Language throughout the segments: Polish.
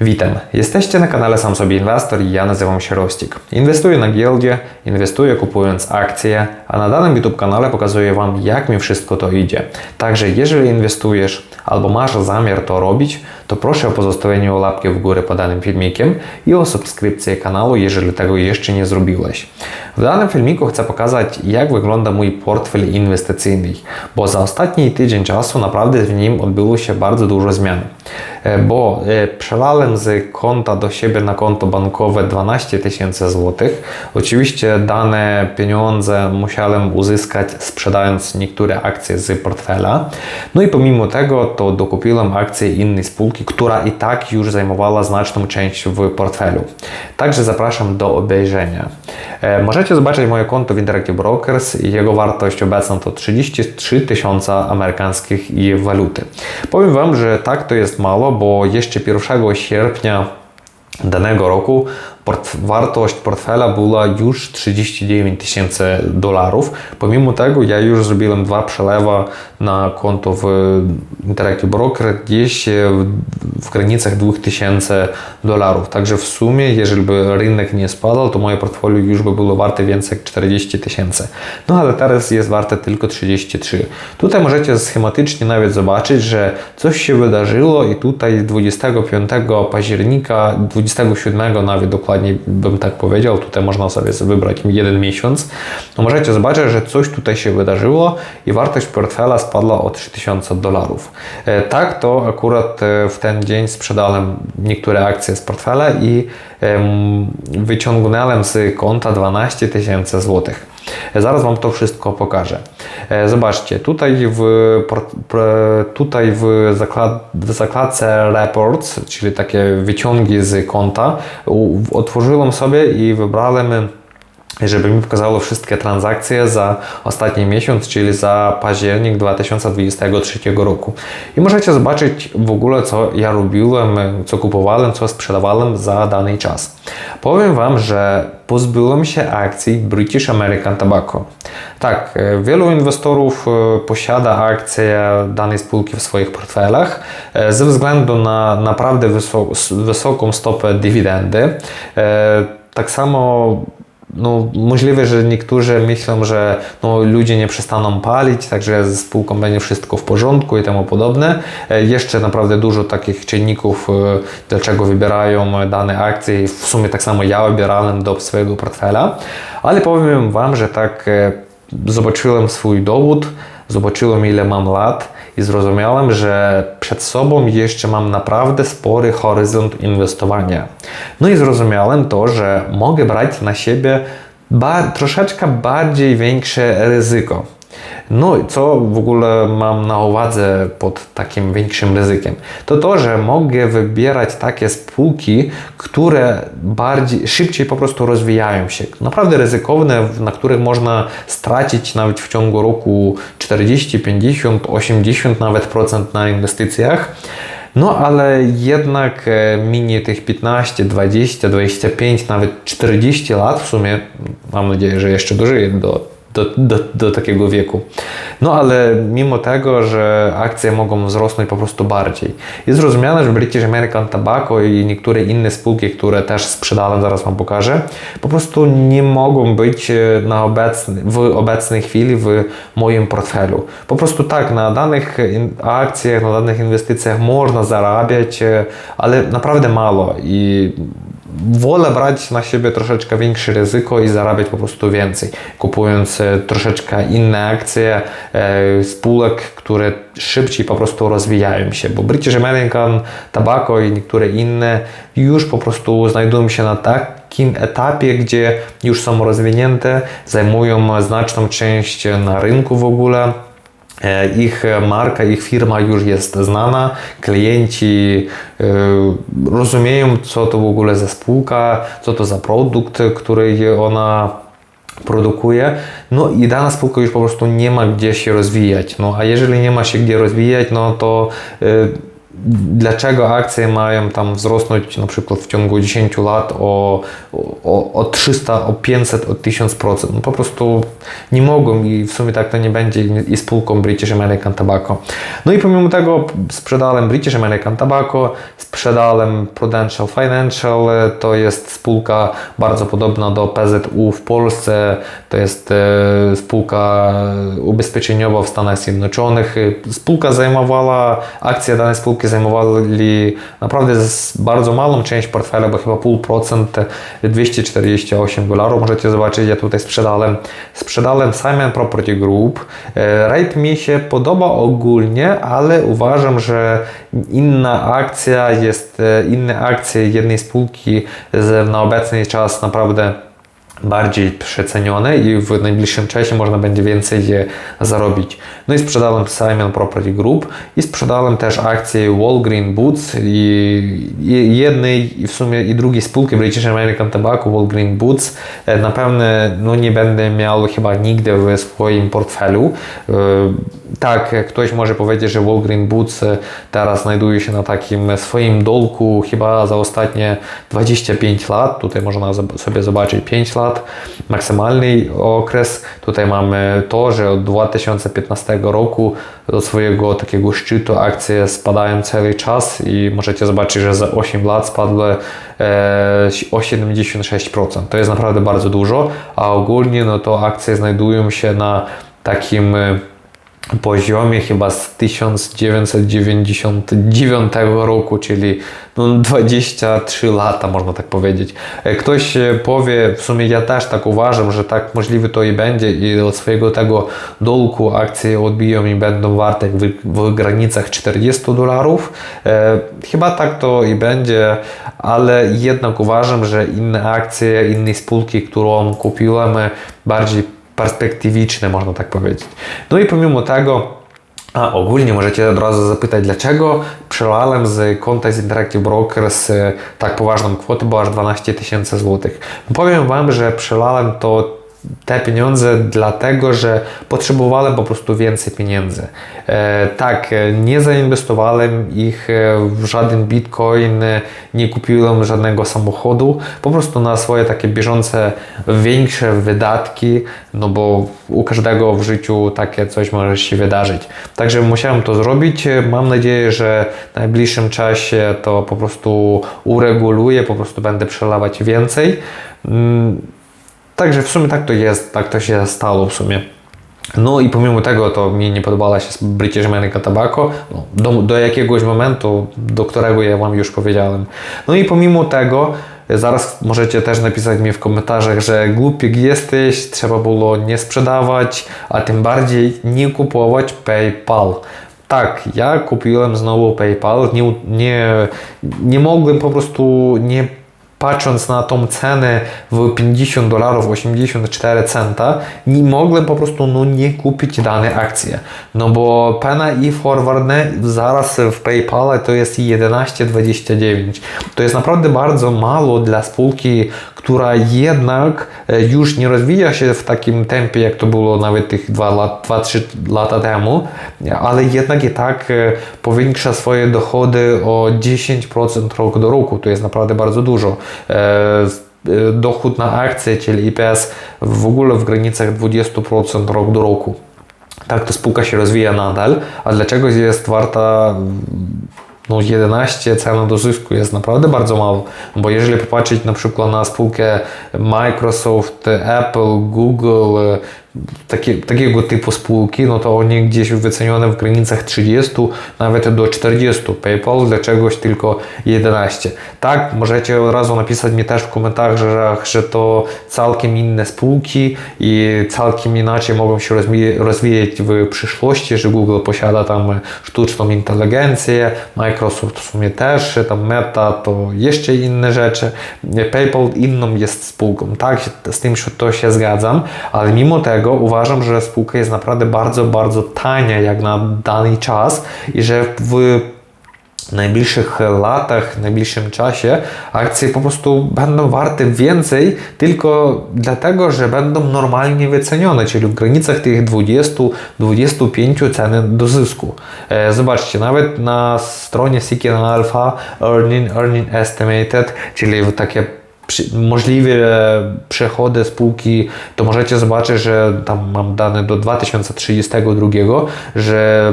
Witam, jesteście na kanale Sam Sobie Inwestor i ja nazywam się Rostik. Inwestuję na giełdzie, inwestuję kupując akcje, a na danym YouTube kanale pokazuję Wam jak mi wszystko to idzie. Także jeżeli inwestujesz albo masz zamiar to robić, to proszę o pozostawienie łapki w górę pod danym filmikiem i o subskrypcję kanału, jeżeli tego jeszcze nie zrobiłeś. W danym filmiku chcę pokazać jak wygląda mój portfel inwestycyjny, bo za ostatni tydzień czasu naprawdę w nim odbyło się bardzo dużo zmian. E, Bo e, przelałem z konta do siebie na konto bankowe 12 tysięcy złotych. Oczywiście dane pieniądze musiałem uzyskać sprzedając niektóre akcje z portfela. No i pomimo tego to dokupiłem akcje innej spółki, która i tak już zajmowała znaczną część w portfelu. Także zapraszam do obejrzenia. E, Możecie zobaczyć moje konto w Interactive Brokers i jego wartość obecna to 33 tysiące amerykańskich i waluty. Powiem Wam, że tak to jest mało, bo jeszcze 1 sierpnia danego roku wartość portfela była już 39 tysięcy dolarów. Pomimo tego ja już zrobiłem dwa przelewa na konto w Interactive Broker gdzieś w, w granicach 2000 dolarów. Także w sumie, jeżeli by rynek nie spadał, to moje portfolio już by było warte więcej jak 40 tysięcy. No ale teraz jest warte tylko 33. Tutaj możecie schematycznie nawet zobaczyć, że coś się wydarzyło i tutaj 25 października, 27 nawet dokładnie bym tak powiedział, tutaj można sobie wybrać jeden miesiąc, no możecie zobaczyć, że coś tutaj się wydarzyło i wartość portfela spadła o 3000 dolarów. E, Tak, to akurat e, w ten dzień sprzedałem niektóre akcje z portfela i em, wyciągnąłem z konta 12 tysięcy złotych. Zaraz Wam to wszystko pokażę. E, Zobaczcie, tutaj w, tutaj w, zaklad, w zakładce Reports, czyli takie wyciągi z konta, otworzyłem sobie i wybrałem żeby mi pokazało wszystkie transakcje za ostatni miesiąc, czyli za październik 2023 roku. I możecie zobaczyć w ogóle, co ja robiłem, co kupowałem, co sprzedawałem za dany czas. Powiem Wam, że pozbyłem się akcji British American Tobacco. Tak, wielu inwestorów e, posiada akcje danej spółki w swoich portfelach e, ze względu na naprawdę wyso- wysoką stopę dywidendy. E, Tak samo no, możliwe, że niektórzy myślą, że no, ludzie nie przestaną palić, także z spółką będzie wszystko w porządku i temu podobne. E, Jeszcze naprawdę dużo takich czynników, e, dlaczego wybierają dane akcje w sumie tak samo ja wybierałem do swojego portfela, ale powiem Wam, że tak e, zobaczyłem swój dowód, zobaczyłem ile mam lat i zrozumiałem, że przed sobą jeszcze mam naprawdę spory horyzont inwestowania. No i zrozumiałem to, że mogę brać na siebie ba- troszeczkę bardziej większe ryzyko. No i co w ogóle mam na uwadze pod takim większym ryzykiem? To to, że mogę wybierać takie spółki, które bardziej, szybciej po prostu rozwijają się. Naprawdę ryzykowne, na których można stracić nawet w ciągu roku 40, 50, 80 nawet procent na inwestycjach. No ale jednak e, minie tych 15, 20, 25, nawet 40 lat w sumie, mam nadzieję, że jeszcze dożyję do do, do, do takiego wieku. No ale mimo tego, że akcje mogą wzrosnąć po prostu bardziej. Jest zrozumiane, że British American Tobacco i niektóre inne spółki, które też sprzedałem, zaraz Wam pokażę, po prostu nie mogą być e, na obecny, w obecnej chwili w moim portfelu. Po prostu tak, na danych akcjach, na danych inwestycjach można zarabiać, e, ale naprawdę mało i wolę brać na siebie troszeczkę większe ryzyko i zarabiać po prostu więcej, kupując e, troszeczkę inne akcje e, spółek, które szybciej po prostu rozwijają się, bo British American Tobacco i niektóre inne już po prostu znajdują się na takim etapie, gdzie już są rozwinięte, zajmują znaczną część na rynku w ogóle. E, Ich marka, ich firma już jest znana, klienci e, rozumieją, co to w ogóle za spółka, co to za produkt, który ona produkuje. No i dana spółka już po prostu nie ma gdzie się rozwijać. No a jeżeli nie ma się gdzie rozwijać, no to e, dlaczego akcje mają tam wzrosnąć na przykład w ciągu 10 lat o, o, o 300, o 500, o 1000%. No po prostu nie mogą i w sumie tak to nie będzie i spółką British American Tobacco. No i pomimo tego sprzedałem British American Tobacco, sprzedałem Prudential Financial, to jest spółka bardzo podobna do PZU w Polsce, to jest e, spółka ubezpieczeniowa w Stanach Zjednoczonych. Spółka zajmowała, akcje danej spółki zajmowali naprawdę bardzo małą część portfela, bo chyba pół procent, 248 dolarów. Możecie zobaczyć, ja tutaj sprzedałem. Sprzedałem Simon Property Group. E, Rate mi się podoba ogólnie, ale uważam, że inna akcja jest, e, inne akcje jednej spółki na obecny czas naprawdę bardziej przecenione i w najbliższym czasie można będzie więcej je zarobić. No i sprzedałem Simon Property Group i sprzedałem też akcje Walgreen Boots i, jednej i w sumie i drugiej spółki British American Tobacco Walgreen Boots e, na pewno no, nie będę miał chyba nigdy w swoim portfelu. Tak, ktoś może powiedzieć, że Walgreen Boots e, teraz znajduje się na takim swoim dolku chyba za ostatnie 25 lat. Tutaj można sobie zobaczyć 5 lat, maksymalny okres. Tutaj mamy to, że od 2015 roku do swojego takiego szczytu akcje spadają cały czas i możecie zobaczyć, że za 8 lat spadły e, o 76%. To jest naprawdę bardzo dużo, a ogólnie no to akcje znajdują się na takim e, poziomie chyba z 1999 roku, czyli no 23 lata, można tak powiedzieć. Ktoś powie, w sumie ja też tak uważam, że tak możliwe to i będzie i od swojego tego dolku akcje odbiją i będą warte w, w granicach 40 dolarów. E, chyba tak to i będzie, ale jednak uważam, że inne akcje, inne spółki, którą kupiłem, bardziej perspektywiczne, można tak powiedzieć. No i pomimo tego, a ogólnie możecie od razu zapytać, dlaczego przelałem z konta z Interactive Brokers tak poważną kwotę, bo aż 12 tysięcy złotych. Powiem Wam, że przelałem to te pieniądze dlatego, że potrzebowałem po prostu więcej pieniędzy. E, tak, nie zainwestowałem ich w żaden bitcoin, nie kupiłem żadnego samochodu, po prostu na swoje takie bieżące większe wydatki, no bo u każdego w życiu takie coś może się wydarzyć. Także musiałem to zrobić. Mam nadzieję, że w najbliższym czasie to po prostu ureguluję, po prostu będę przelewać więcej. Także w sumie tak to jest, tak to się stało w sumie. No i pomimo tego to mi nie podobała się British American Tobacco no, do, do jakiegoś momentu, do którego ja Wam już powiedziałem. No i pomimo tego Zaraz możecie też napisać mi w komentarzach, że głupik jesteś, trzeba było nie sprzedawać, a tym bardziej nie kupować PayPal. Tak, ja kupiłem znowu PayPal, nie, nie, nie mogłem po prostu nie patrząc na tą cenę w 50 dolarów 84 centa, nie mogłem po prostu no, nie kupić danej akcji. No bo pena i forwardne zaraz w PayPal to jest 11,29. To jest naprawdę bardzo mało dla spółki, która jednak e, już nie rozwija się w takim tempie, jak to było nawet tych 2-3 lata temu, ale jednak i tak e, powiększa swoje dochody o 10% rok do roku. To jest naprawdę bardzo dużo. E, dochód na akcję, czyli IPS w ogóle w granicach 20% rok do roku. Tak to spółka się rozwija nadal, a dlaczego jest warta no 11 cena do zysku jest naprawdę bardzo mało, bo jeżeli popatrzeć na przykład na spółkę Microsoft, Apple, Google, takie, takiego typu spółki, no to oni gdzieś wycenione w granicach 30, nawet do 40. PayPal dla czegoś tylko 11. Tak, możecie od razu napisać mi też w komentarzach, że to całkiem inne spółki i całkiem inaczej mogą się rozwijać w przyszłości, że Google posiada tam sztuczną inteligencję, Microsoft w sumie też, tam Meta to jeszcze inne rzeczy. PayPal inną jest spółką, tak, z tym to się zgadzam, ale mimo tego uważam, że spółka jest naprawdę bardzo, bardzo tania jak na dany czas i że w najbliższych latach, najbliższym czasie akcje po prostu będą warte więcej tylko dlatego, że będą normalnie wycenione, czyli w granicach tych 20-25 ceny do zysku. E, Zobaczcie, nawet na stronie Seeking Alpha Earning, Earning Estimated, czyli takie możliwe przechody spółki, to możecie zobaczyć, że tam mam dane do 2032, że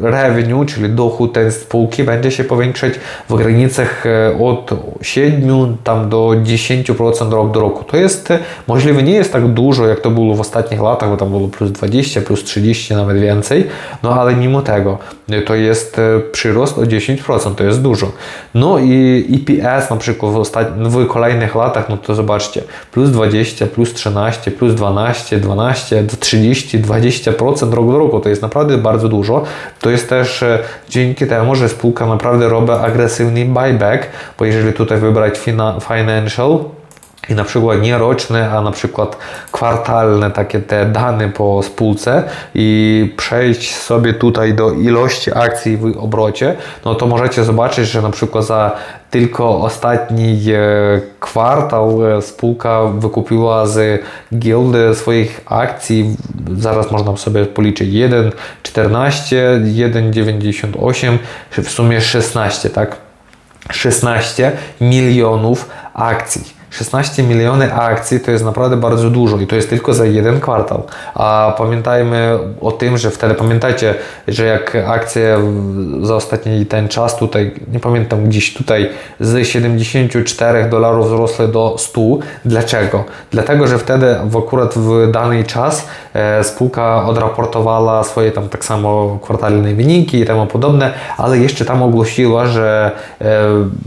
revenue, czyli dochód tej spółki będzie się powiększać w granicach e, od 7 tam do 10% rok do roku. To jest możliwe, nie jest tak dużo, jak to było w ostatnich latach, bo tam było plus 20, plus 30, nawet więcej, no ale mimo tego to jest przyrost o 10%, to jest dużo. No i EPS na przykład w, ostatnich, w kolejnych latach, no to zobaczcie, plus 20, plus 13, plus 12, 12, 30, 20% rok do roku, to jest naprawdę bardzo dużo. To jest też dzięki temu, że spółka naprawdę robi agresywny buyback, bo jeżeli tutaj wybrać financial, i na przykład nie roczne, a na przykład kwartalne takie te dane po spółce i przejść sobie tutaj do ilości akcji w obrocie, no to możecie zobaczyć, że na przykład za tylko ostatni kwartał spółka wykupiła z giełdy swoich akcji, zaraz można sobie policzyć 1,14, 1,98, w sumie 16, tak? 16 milionów akcji. 16 miliony akcji to jest naprawdę bardzo dużo i to jest tylko za jeden kwartał. A pamiętajmy o tym, że wtedy pamiętajcie, że jak akcje za ostatni ten czas tutaj, nie pamiętam gdzieś tutaj z 74 dolarów wzrosły do 100. Dlaczego? Dlatego, że wtedy w akurat w dany czas e, spółka odraportowała swoje tam tak samo kwartalne wyniki i temu podobne, ale jeszcze tam ogłosiła, że e,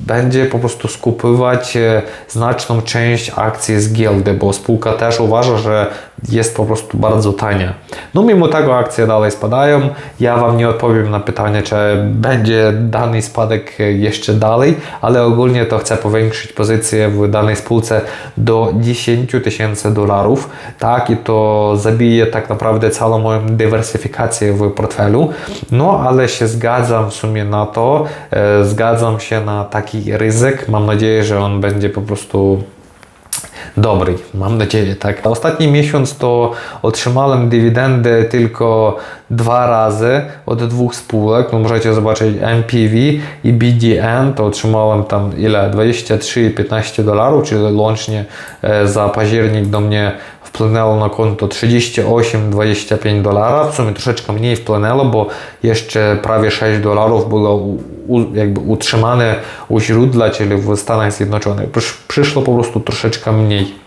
będzie po prostu skupywać e, znaczną część akcji z giełdy, bo spółka też uważa, że jest po prostu bardzo tania. No mimo tego akcje dalej spadają. Ja Wam nie odpowiem na pytanie, czy będzie dany spadek jeszcze dalej, ale ogólnie to chcę powiększyć pozycję w danej spółce do 10 tysięcy dolarów. Tak, i to zabije tak naprawdę całą moją dywersyfikację w portfelu. No ale się zgadzam w sumie na to, e, zgadzam się na taki ryzyk. Mam nadzieję, że on będzie po prostu dobry, mam nadzieję, tak. Ostatni miesiąc to otrzymałem dywidendę tylko dwa razy od dwóch spółek. No możecie zobaczyć MPV i BDN, to otrzymałem tam ile? 23 i 15 dolarów, czyli łącznie e, za październik do mnie wpłynęło na konto 38-25 dolarów. W sumie troszeczkę mniej wpłynęło, bo jeszcze prawie 6 dolarów było jakby utrzymane u źródła, czyli w Stanach Zjednoczonych. Przyszło po prostu troszeczkę mniej.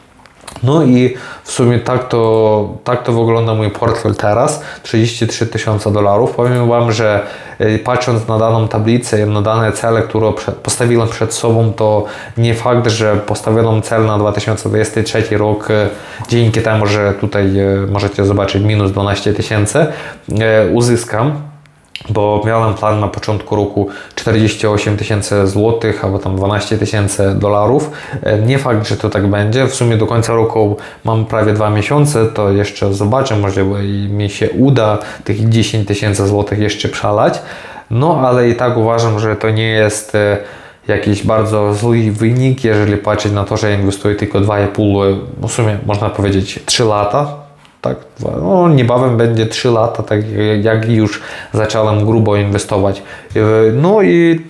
No i w sumie tak to, tak to wygląda mój portfel teraz, 33 tysiące dolarów. Powiem Wam, że e, patrząc na daną tablicę, na dane cele, które postawiłem przed sobą, to nie fakt, że postawiono cel na 2023 rok, e, dzięki temu, że tutaj e, możecie zobaczyć minus 12 tysięcy, uzyskam bo miałem plan na początku roku 48 tysięcy złotych albo tam 12 tysięcy dolarów. E, nie fakt, że to tak będzie. W sumie do końca roku mam prawie dwa miesiące, to jeszcze zobaczę, może mi się uda tych 10 tysięcy złotych jeszcze przelać. No ale i tak uważam, że to nie jest e, jakiś bardzo zły wynik, jeżeli patrzeć na to, że inwestuję tylko 2,5, no w sumie można powiedzieć 3 lata tak, no, niebawem będzie 3 lata, tak jak już zacząłem grubo inwestować. E, no i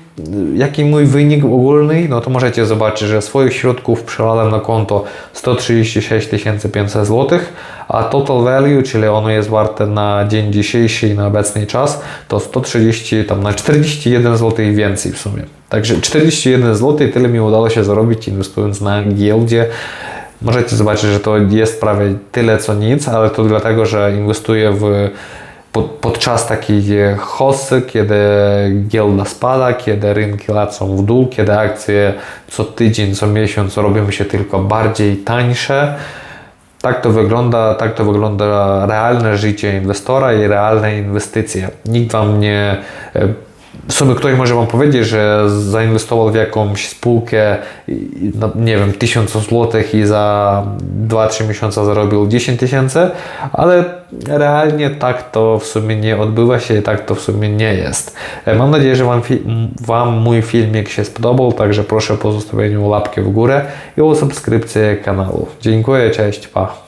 jaki mój wynik ogólny, no to możecie zobaczyć, że swoich środków przelałem na konto 136 500 zł, a total value, czyli ono jest warte na dzień dzisiejszy i na obecny czas, to 130, tam na 41 zł więcej w sumie. Także 41 zł tyle mi udało się zarobić inwestując na giełdzie. Możecie zobaczyć, że to jest prawie tyle co nic, ale to dlatego, że inwestuję w pod, podczas takiej hossy, kiedy giełda spada, kiedy rynki lecą w dół, kiedy akcje co tydzień, co miesiąc robią się tylko bardziej tańsze. Tak to wygląda, tak to wygląda realne życie inwestora i realne inwestycje. Nikt Wam nie sumie ktoś może Wam powiedzieć, że zainwestował w jakąś spółkę, no, nie wiem, 1000 złotych i za 2-3 miesiące zarobił 10 tysięcy, ale realnie tak to w sumie nie odbywa się i tak to w sumie nie jest. E, Mam nadzieję, że Wam, wam mój filmik się spodobał, także proszę o pozostawieniu łapki w górę i o subskrypcję kanału. Dziękuję, cześć, pa!